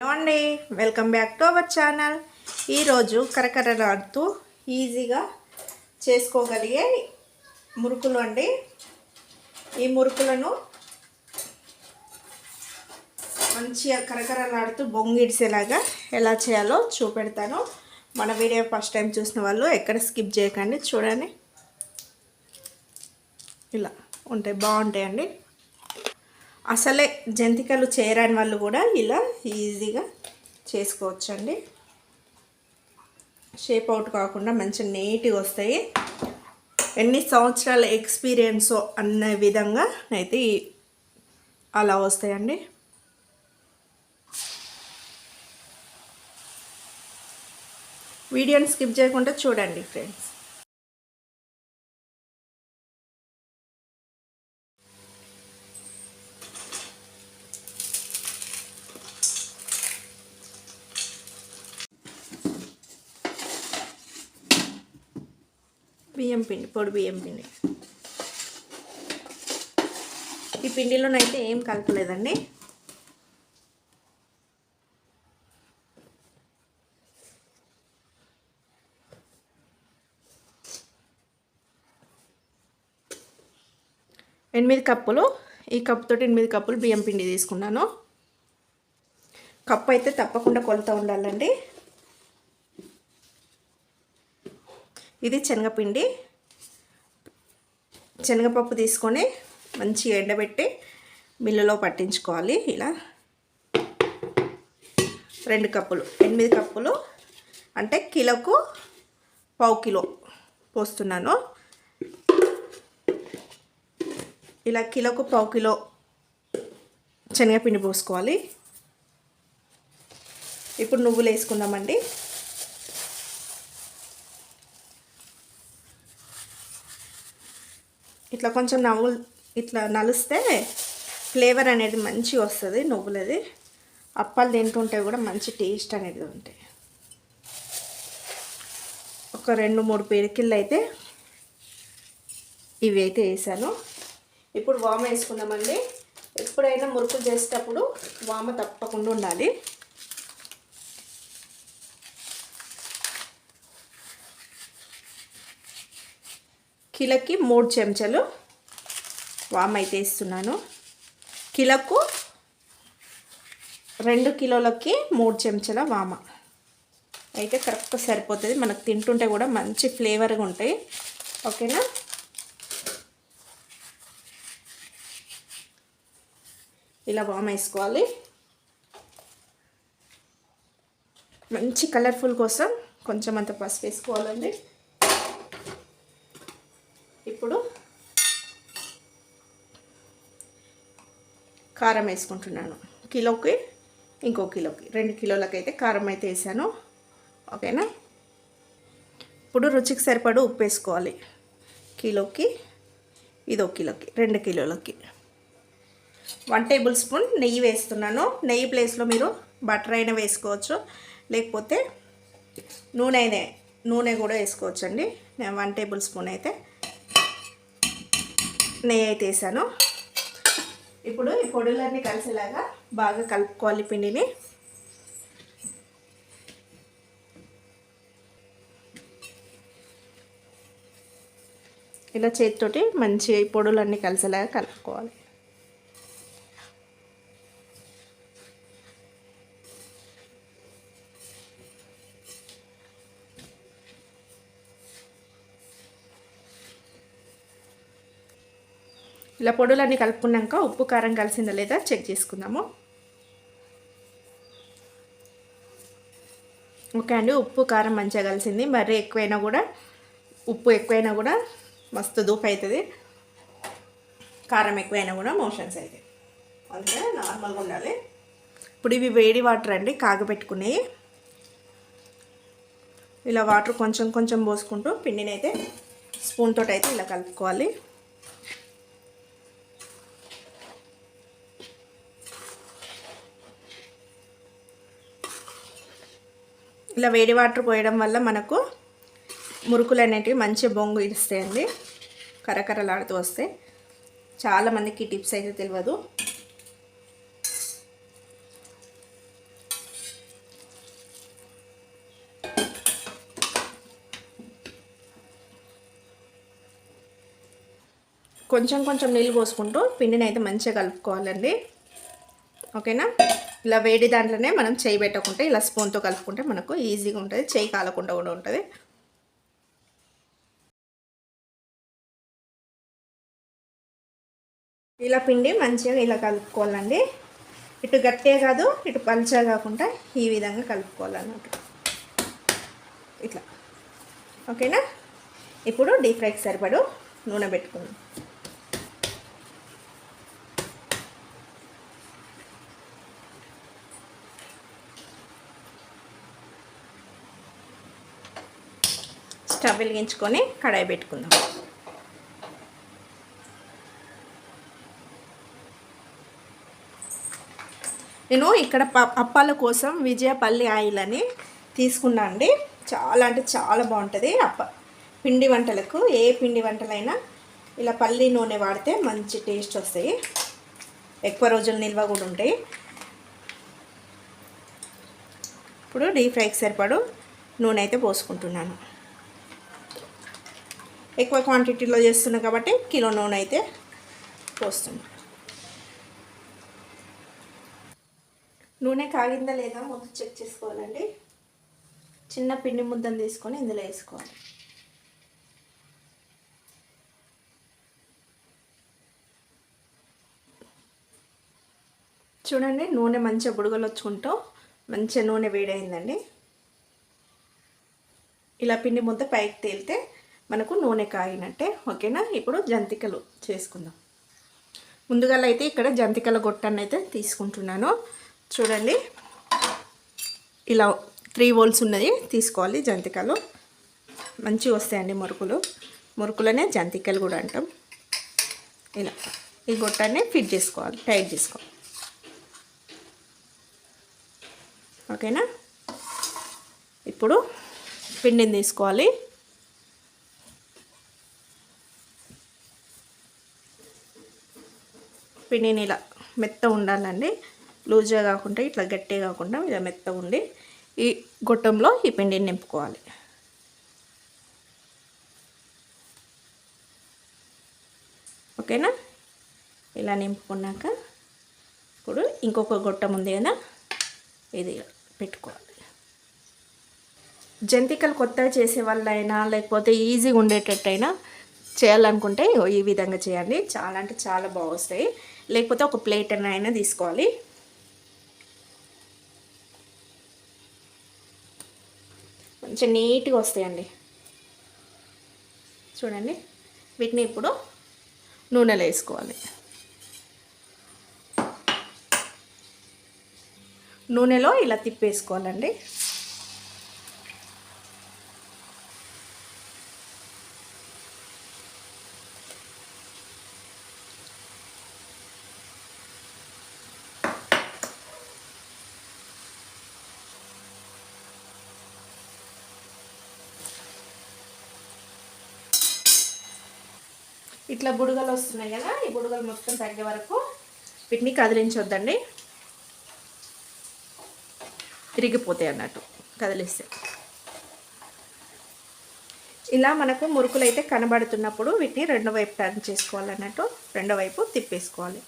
Hello అండి welcome back to our channel. ఈరోజు కరకరలాడుతూ ఈజీగా చేసుకోగలిగే మురుకులు అండి. ఈ మురుకులను మంచిగా కరకరలాడుతూ బొంగిడిసేలాగా ఎలా చేయాలో చూపెడతాను. మన వీడియో ఫస్ట్ టైం చూసిన వాళ్ళు ఎక్కడ స్కిప్ చేయకండి చూడండి. ఇలా ఉంటాయి బాగుంటాయండి. అసలే జంతికలు చేయరాని వాళ్ళు కూడా ఇలా ఈజీగా చేసుకోవచ్చండి. షేప్ అవుట్ కాకుండా మంచి నీట్గా వస్తాయి. ఎన్ని సంవత్సరాల ఎక్స్పీరియన్స్ అన్న విధంగా అయితే అలా వస్తాయండి. వీడియోని స్కిప్ చేయకుండా చూడండి ఫ్రెండ్స్. బియ్యం పిండి పొడి బియ్యం పిండి. ఈ పిండిలోనైతే ఏం కలపలేదండి. ఎనిమిది కప్పులు ఈ కప్పుతో ఎనిమిది కప్పులు బియ్యం పిండి తీసుకున్నాను. కప్పు అయితే తప్పకుండా కొలత ఉండాలండి. ఇది శనగపిండి. శనగపప్పు తీసుకొని మంచిగా ఎండబెట్టి మిల్లులో పట్టించుకోవాలి ఇలా. రెండు కప్పులు ఎనిమిది కప్పులు అంటే కిలోకు పావు కిలో పోస్తున్నాను. ఇలా కిలోకు పావు కిలో శనగపిండి పోసుకోవాలి. ఇప్పుడు నువ్వులు వేసుకుందామండి. ఇట్లా కొంచెం నవ్వులు ఇట్లా నలిస్తే ఫ్లేవర్ అనేది మంచిగా వస్తుంది నువ్వులది. అప్పాలు తింటుంటే కూడా మంచి టేస్ట్ అనేది ఉంటాయి. ఒక రెండు మూడు పేరికిళ్ళు అయితే ఇవి అయితే వేసాను. ఇప్పుడు వామ వేసుకుందామండి. ఎప్పుడైనా మురుకులు చేసేటప్పుడు వామ తప్పకుండా ఉండాలి. కిలోకి మూడు చెంచాలు వామ్ అయితే ఇస్తున్నాను కిలోకు రెండు కిలోలకి మూడు చెంచాల వామ. అయితే కరెక్ట్గా సరిపోతుంది. మనకు తింటుంటే కూడా మంచి ఫ్లేవర్గా ఉంటాయి. ఓకేనా? ఇలా వామ వేసుకోవాలి. మంచి కలర్ఫుల్ కోసం కొంచెం అంత పసుపు వేసుకోవాలండి ఇప్పుడు కారం వేసుకుంటున్నాను. కిలోకి ఇంకో కిలోకి రెండు కిలోలకైతే కారం అయితే వేసాను. ఓకేనా? ఇప్పుడు రుచికి సరిపడు ఉప్పు వేసుకోవాలి. కిలోకి ఇదో కిలోకి రెండు కిలోలకి. వన్ టేబుల్ స్పూన్ నెయ్యి వేస్తున్నాను. నెయ్యి ప్లేస్లో మీరు బటర్ అయినా వేసుకోవచ్చు. లేకపోతే నూనె అయినా నూనె కూడా వేసుకోవచ్చు అండి నేను వన్ టేబుల్ స్పూన్ అయితే నెయ్యి అయితే వేసాను. ఇప్పుడు ఈ పొడులన్నీ కలిసేలాగా బాగా కలుపుకోవాలి పిండిని. ఇలా చేతితోటి మంచి పొడులన్నీ కలిసేలాగా కలుపుకోవాలి. ఇలా పొడులన్నీ కలుపుకున్నాక ఉప్పు కారం కలిసిందా లేదా చెక్ చేసుకుందాము. ఓకే అండి ఉప్పు కారం మంచిగా కలిసింది. మరీ ఎక్కువైనా కూడా ఉప్పు ఎక్కువైనా కూడా మస్తు దూపు అవుతుంది కారం ఎక్కువైనా కూడా మోషన్స్ అవుతాయి అందుకే నార్మల్గా ఉండాలి. ఇప్పుడు ఇవి వేడి వాటర్ అండి కాగబెట్టుకునేవి. ఇలా వాటర్ కొంచెం కొంచెం పోసుకుంటూ పిండిని అయితే అయితే ఇలా కలుపుకోవాలి. ఇలా వేడి వాటర్ పోయడం వల్ల మనకు మురుకులు అనేటివి మంచి బొంగు ఇస్తాయండి కరకరలాడుతూ వస్తాయి చాలామందికి టిప్స్ అయితే తెలియదు కొంచెం కొంచెం నీళ్ళు పోసుకుంటూ పిండిని అయితే మంచిగా కలుపుకోవాలండి. ఓకేనా? ఇలా వేడి దాంట్లోనే మనం చేయి పెట్టకుంటే ఇలా స్పూన్తో కలుపుకుంటే మనకు ఈజీగా ఉంటుంది. చేయి కాలకుండా కూడా ఉంటుంది. ఇలా పిండి మంచిగా ఇలా కలుపుకోవాలండి. ఇటు గట్టిగా కాదు ఇటు పలుచా కాకుండా ఈ విధంగా కలుపుకోవాలన్నమాట. ఇట్లా. ఓకేనా? ఇప్పుడు డీప్ ఫ్రైకి సరిపడు నూనె పెట్టుకుందాం. స్టవ్ వెలిగించుకొని కడాయి పెట్టుకుందాం. నేను ఇక్కడ అప్పాల కోసం విజయపల్లి ఆయిల్ అని తీసుకున్నా అండి. చాలా అంటే చాలా బాగుంటుంది. అప్ప పిండి వంటలకు ఏ పిండి వంటలైనా ఇలా పల్లి నూనె వాడితే మంచి టేస్ట్ వస్తాయి. ఎక్కువ రోజులు నిల్వ కూడా ఉంటాయి. ఇప్పుడు డీప్ ఫ్రైకి సరిపడు నూనె అయితే పోసుకుంటున్నాను. ఎక్కువ క్వాంటిటీలో చేస్తున్నాం కాబట్టి కిలో నూనె అయితే పోస్తున్నాం నూనె కాగిందా లేదా ముందు చెక్ చేసుకోవాలండి. చిన్న పిండి ముద్దను తీసుకొని ఇందులో వేసుకోవాలి. చూడండి నూనె మంచిగా బుడగలు వచ్చుకుంటూ మంచిగా నూనె వేడైందండి. ఇలా పిండి ముద్ద పైకి తేలితే మనకు నూనె కాగినట్టే ఓకేనా? ఇప్పుడు జంతికలు చేసుకుందాం. ముందుగా అయితే ఇక్కడ జంతికల గొట్టాన్ని అయితే తీసుకుంటున్నాను. చూడండి. ఇలా త్రీ వోల్స్ ఉన్నది తీసుకోవాలి జంతికలు. మంచిగా వస్తాయండి మురుకులు. మురుకులనే జంతికలు కూడా అంటాం. ఇలా ఈ గొట్టాన్ని ఫిట్ చేసుకోవాలి టైట్ చేసుకోవాలి. ఓకేనా? ఇప్పుడు పిండిని తీసుకోవాలి. పిండిని ఇలా మెత్త ఉండాలండి. లూజ్గా కాకుండా ఇట్లా గట్టిగా కాకుండా ఇలా మెత్త ఉండి ఈ గొట్టంలో ఈ పిండిని నింపుకోవాలి. ఓకేనా? ఇలా నింపుకున్నాక ఇప్పుడు ఇంకొక గొట్టం ఉంది కదా ఇది పెట్టుకోవాలి. జంతికలు కొత్తగా చేసే వాళ్ళైనా లేకపోతే ఈజీగా ఉండేటట్టయినా చేయాలనుకుంటే ఈ విధంగా చేయండి. చాలా అంటే చాలా బాగా వస్తాయి లేకపోతే ఒక ప్లేట్ అయినా తీసుకోవాలి. కొంచెం నీట్గా వస్తాయండి. చూడండి వీటిని ఇప్పుడు నూనెలో వేసుకోవాలి. నూనెలో ఇలా తిప్పేసుకోవాలండి. ఇట్లా బుడగలు వస్తున్నాయి కదా ఈ బుడగలు మొత్తం తగ్గే వరకు వీటిని కదిలించొద్దండి. తిరిగిపోతాయి అన్నట్టు కదిలిస్తే. ఇలా మనకు మురుకులు అయితే కనబడుతున్నప్పుడు వీటిని రెండో వైపు టర్న్ చేసుకోవాలన్నట్టు రెండో వైపు తిప్పేసుకోవాలి.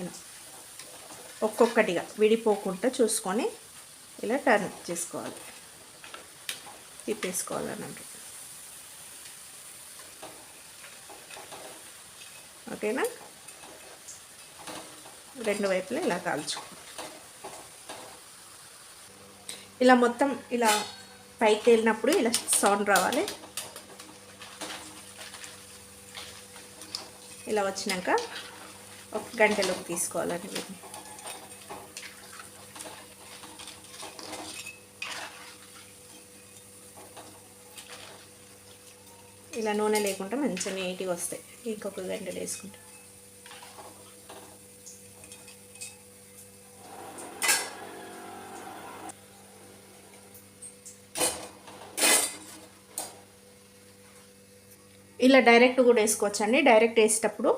ఇలా ఒక్కొక్కటిగా విడిపోకుండా చూసుకొని ఇలా టర్న్ చేసుకోవాలి. తిప్పేసుకోవాలన్నట్టు. ఓకేనా? రెండు వైపులా ఇలా కాల్చుకో. ఇలా మొత్తం ఇలా పైకి వెళ్ళినప్పుడు ఇలా సౌండ్ రావాలి. ఇలా వచ్చినాక ఒక గంటలోకి తీసుకోవాలండి ఇలా నూనె లేకుండా మంచిగా నీట్గా వస్తాయి. ఇంకొక గంటలు వేసుకుంటాం. ఇలా డైరెక్ట్ కూడా వేసుకోవచ్చు అండి డైరెక్ట్ వేసేటప్పుడు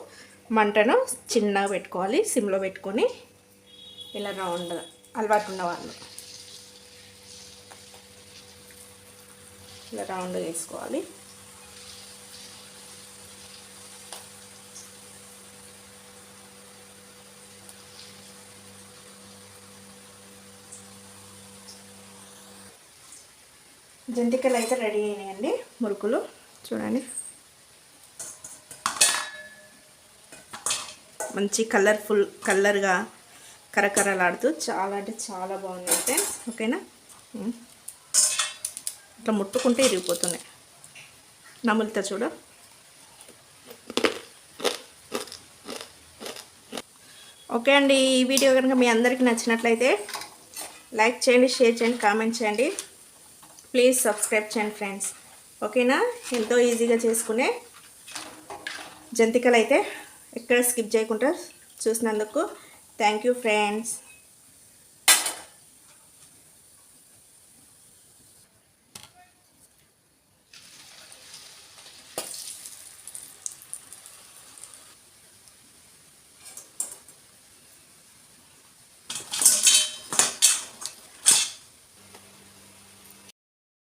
మంటను చిన్నగా పెట్టుకోవాలి. సిమ్లో పెట్టుకొని ఇలా రౌండ్ అలవాటు ఉన్నవాళ్ళు ఇలా రౌండ్గా వేసుకోవాలి. జంతికలు అయితే రెడీ అయినాయండి. మురుకులు చూడండి. మంచి కలర్ఫుల్ కలర్గా కరకరలాడుతూ చాలా అంటే చాలా బాగున్నాయి ఫ్రెండ్స్ ఓకేనా? ఇట్లా ముట్టుకుంటే ఇరిగిపోతున్నాయి. నములుతా చూడ. ఓకే అండి ఈ వీడియో కనుక మీ అందరికీ నచ్చినట్లయితే లైక్ చేయండి షేర్ చేయండి కామెంట్ చేయండి. ప్లీజ్ సబ్స్క్రైబ్ చేయండి ఫ్రెండ్స్ ఓకేనా ఎంతో ఈజీగా చేసుకునే జంతికలు అయితే ఎక్కడ స్కిప్ చేయకుండా చూసినందుకు థ్యాంక్ యూ ఫ్రెండ్స్